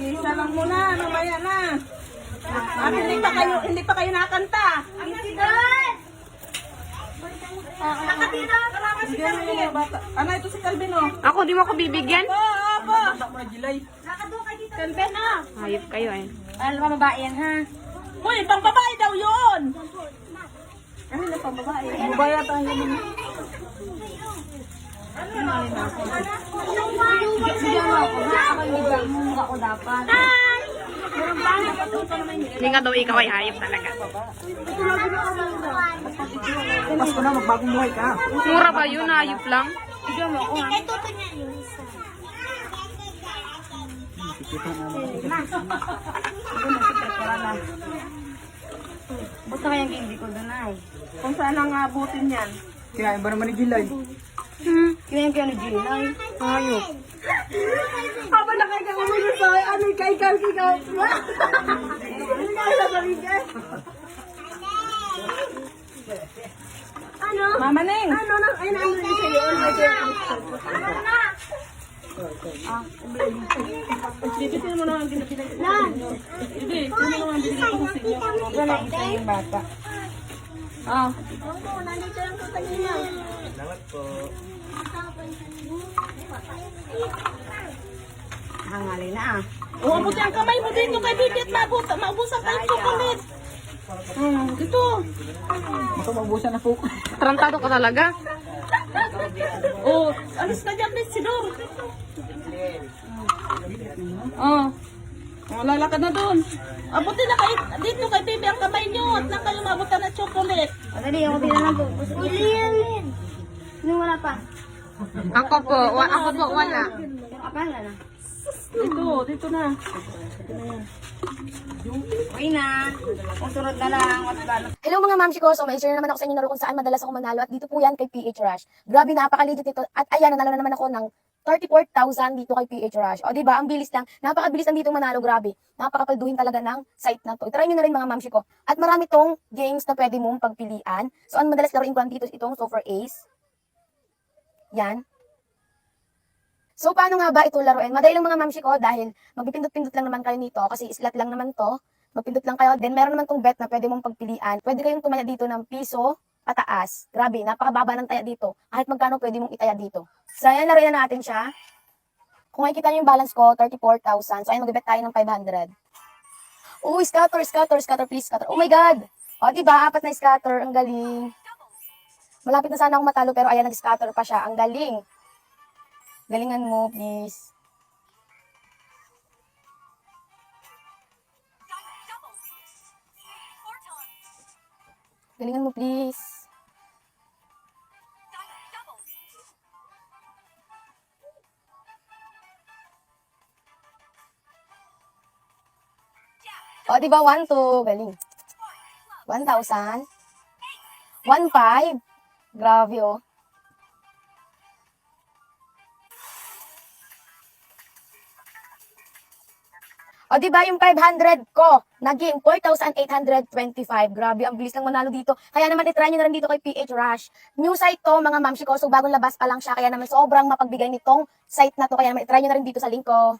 Isa lang muna, mamaya na. At hindi pa kayo, hindi pa kayo nakanta. Bigyan mo yung bata. Ano ito si Calvin oh? Ako, di mo ako bibigyan? Oo, opo. Kalben na. Hayop kayo eh. Alam mo babae yan ha. Uy, pang babae daw yun. Ano na pang babae? Babae ata yun. Bigyan mo ako ha. Ako yung bigyan mo. Mukha ko dapat. Hindi nga daw ikaw ay hayop talaga. Mas ko na, magbagong buhay ka. Mura ba yun? Hayop lang? Bigyan mo ako ha. Basta kayang hindi ko doon ay. Kung saan ang abutin yan. Kaya ba naman ni Gilay? Hmm. Kaya kaya ni Gilay. Hayop. Aba na kay kang umilis sa ano kay kay kay kay. Ano? Mama Neng. Ano nang ay nang umilis sa iyo? Bibitin mo na ang ginapinag. Nan. Hindi, sino naman binigay ko sa inyo? Wala isa yung bata. Ah. Hangalay na ah. Oh, abutin ang kamay mo dito kay Bibi at maabot, maubusan tayo chocolate. Hmm, dito. Baka maubusan na po. Tarantado ka talaga. Oh, alis ka dyan, please, Sidor. Oh. Oh, lalakad na doon. Abutin na kay, dito kay Bibi ang kamay nyo at nang kayo maabutan ng chocolate. Madali ako din lang po. Ililin. Nung wala pa. Ako po, wa- ako po wala. Akala na. Dito, dito na. Okay na. Kung sunod na lang. Hello mga mamsi ko, so may share naman ako sa inyo na kung saan madalas ako manalo at dito po yan kay PH Rush. Grabe napakaligit nito at ayan nanalo na naman ako ng 34,000 dito kay PH Rush. O di ba ang bilis lang, napakabilis lang dito manalo, grabe. Napakapalduhin talaga ng site na to. I-try nyo na rin mga mamsi ko. At marami tong games na pwede mong pagpilian. So ang madalas laruin ko lang dito itong Super Ace. Yan. So, paano nga ba ito laruin? Madali lang mga mamsi ko dahil magpipindot-pindot lang naman kayo nito kasi slot lang naman to. Magpindot lang kayo. Then, meron naman tong bet na pwede mong pagpilian. Pwede kayong tumaya dito ng piso pataas. Grabe, napakababa ng taya dito. Kahit magkano pwede mong itaya dito. So, ayan, laruin na natin siya. Kung makikita niyo yung balance ko, 34,000. So, ayan, mag-bet tayo ng 500. Oh, scatter, scatter, scatter, please, scatter. Oh my God! O, diba? Apat na scatter. Ang galing. Malapit na sana akong matalo, pero ayan, nag-scatter pa siya. Ang galing. Galingan mo, please. Galingan mo, please. O, di ba? 1, 2. Galing. 1,000. 1,500. Grabe, oh. O, di ba yung 500 ko, naging 4,825. Grabe, ang bilis lang manalo dito. Kaya naman, itry nyo na rin dito kay PH Rush. New site to, mga mamshi ko. So, bagong labas pa lang siya. Kaya naman, sobrang mapagbigay nitong site na to. Kaya naman, itry nyo na rin dito sa link ko.